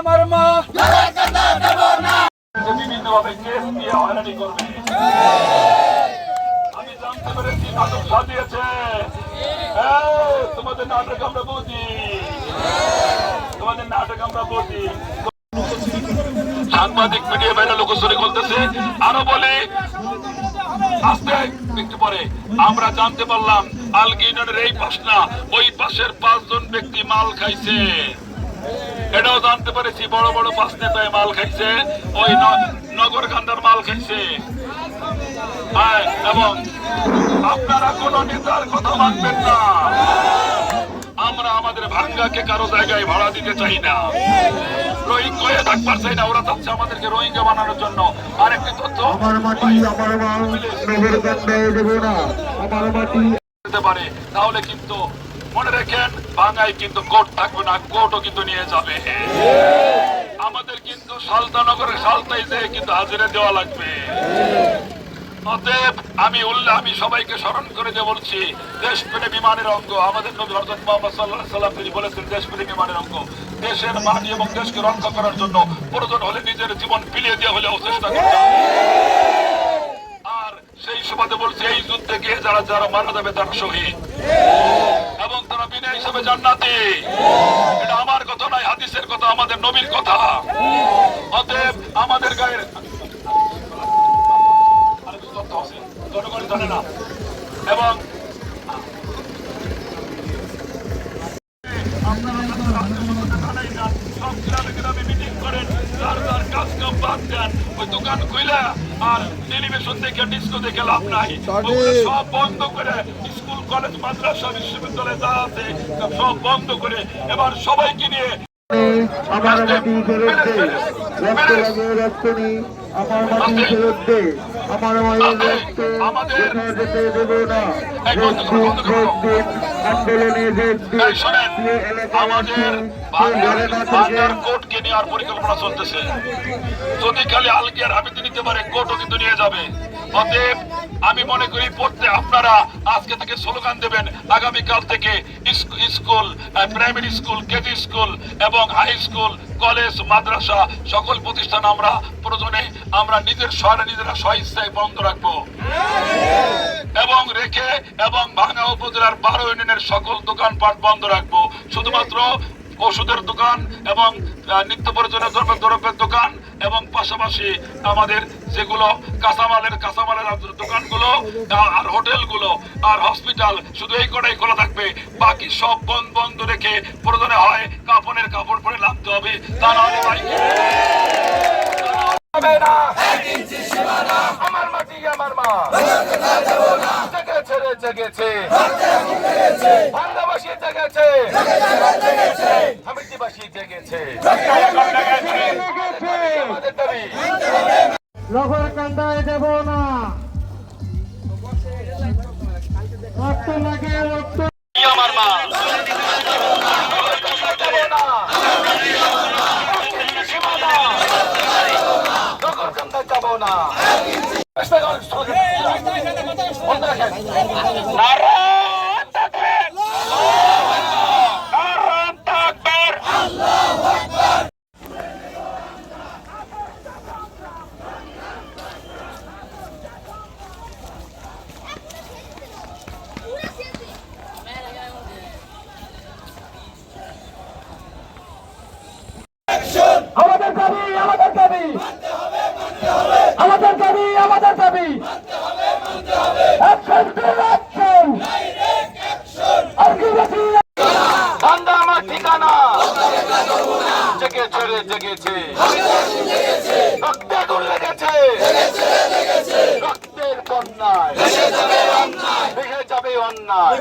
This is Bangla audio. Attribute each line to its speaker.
Speaker 1: মাটি আমার মা।
Speaker 2: যে বিভিন্নভাবে কেস দিয়ে হয়রানি করবে আমি জানতে পেরেছি তোমাদের নাটক আমরা তোমাদের নাটক আমরা বুঝি। সাংবাদিক মিডিয়া বাইরে লোকসরি করতেছে আরও বলে, আস্তে একটু পরে, আমরা জানতে পারলাম আলগিনের এই পাশ না ওই পাশের পাঁচজন ব্যক্তি মাল খাইছে। এটাও জানতে পেরেছি বড় বড় পাঁচ নেতায় মাল খাইছে ওই নগর কান্দার মাল খাইছে। হ্যাঁ, এবং আপনারা কোন নেতার কথা মানবেন না। আমরা আমাদের ভাঙ্গাকে কারও জায়গায় ভাড়া দিতে চাই না। রোহিঙ্গা হয়ে থাকবার চাই না ওরা চাচ্ছে আমাদেরকে রোহিঙ্গা বানানোর জন্য। আরেকটি তথ্য
Speaker 1: আমার মাটি আমার মা নগরকান্দায় দেব না। আমার মাটি
Speaker 2: পারে তাহলে কিন্তু মনে রাখেন, বাঙাই কিন্তু কোর্ট থাকবে না কোর্টও কিন্তু নিয়ে যাবে। আমাদের কিন্তু সালতানগরের সালতাই যে কিন্তু হাজিরা দেওয়া লাগবে। অতএব আমি উল্লাহ, আমি সবাইকে স্মরণ করে যে বলছি, দেশপ্রেমী বিমানের অঙ্গ, আমাদের নবী হযরত মুহাম্মদ আলাইহি সাল্লাম তিনি বলেছেন, দেশপ্রেমী বিমানের অঙ্গ, দেশের মাটি এবং দেশকে রক্ষা করার জন্য প্রয়োজন হলে নিজের জীবন বিলিয়ে দিয়ে হলেও চেষ্টা করতে আর সেই সুবাদে বলছে, এই যুদ্ধে গিয়ে যারা যারা মারা যাবে তারা শহীদ। বিনা হিসাবে জান্নাতি। এটা আমার কথা নয় হাদিসের কথা আমাদের নবীর কথা। অতএব আমাদের গায়ের জানে না। এবং মিটিং করেন, যার যার কাজ কাম বাদ দেন, ওই দোকান খুইলা আর টেলিভিশন দেখে ডিস্কো দেখে লাভ নাই। সব বন্ধ করে স্কুল কলেজ মাদ্রাসা বিশ্ববিদ্যালয় যা আছে সব বন্ধ করে এবার সবাইকে নিয়ে
Speaker 1: আমার মাটি ফেরত দে। রক্ত লাগে রক্ত নেই আমার মাটি ফেরত দে। আমার মায়ের রক্ত কোথাও যেতে দেব না। ভোট দিন ভোট দিন আন্দোলনে ভোট দিন থাকেন
Speaker 2: কোর্টকে নেওয়ার পরিকল্পনা চলতেছে। যদি খালি আলগিয়ার হাবিতে নিতে পারে কোর্টও কিন্তু নিয়ে যাবে। অতএব আমি মনে করি পড়তে আপনারা আজকে থেকে স্লোগান দেবেন আগামীকাল থেকে school primary school KG school এবং হাই স্কুল কলেজ মাদ্রাসা সকল প্রতিষ্ঠান আমরা প্রয়োজনে আমরা নিজের শহরে নিজেরা স্বইচ্ছায় বন্ধ রাখব। এবং রেখে এবং ভাঙা উপজেলার বারো ইউনিয়নের সকল দোকানপাট বন্ধ রাখব। শুধুমাত্র ওষুধের দোকান এবং নিত্য প্রয়োজনীয় দ্রব্য দ্রব্যের দোকান এবং পাশাপাশি আমাদের যেগুলো কাঁচামালের কাঁচামালের দোকানগুলো আর হোটেলগুলো আর হসপিটাল শুধু এই কটাই খোলা থাকবে। বাকি সব বন্ধ বন্ধ রেখে প্রয়োজনে হয় কাপড়ের কাপড় পরে নামতে হবে। তা নাহলে ভাই হবে না। আমার মাটি আমার মা। জেগেছে রে জেগেছে। জেগেছে আমাদের দাবি
Speaker 1: না রক্ত লাগে রক্ত
Speaker 2: আমার মা যাব না। বন্ধ রাখেন। নারায়ণ তাকবীর। নারায়ণ তাকবীর।
Speaker 3: আমাদের দাবি আমাদের দাবি আমাদের দাবি আমাদের দাবি অ্যাকশন টু অ্যাকশন আলটিমেটলি
Speaker 2: বান্দা আমার ঠিকানা জেগেছে রক্তে আগুন লেগেছে। রক্তের বন্যায়। ভেঙে যাবে অন্যায়।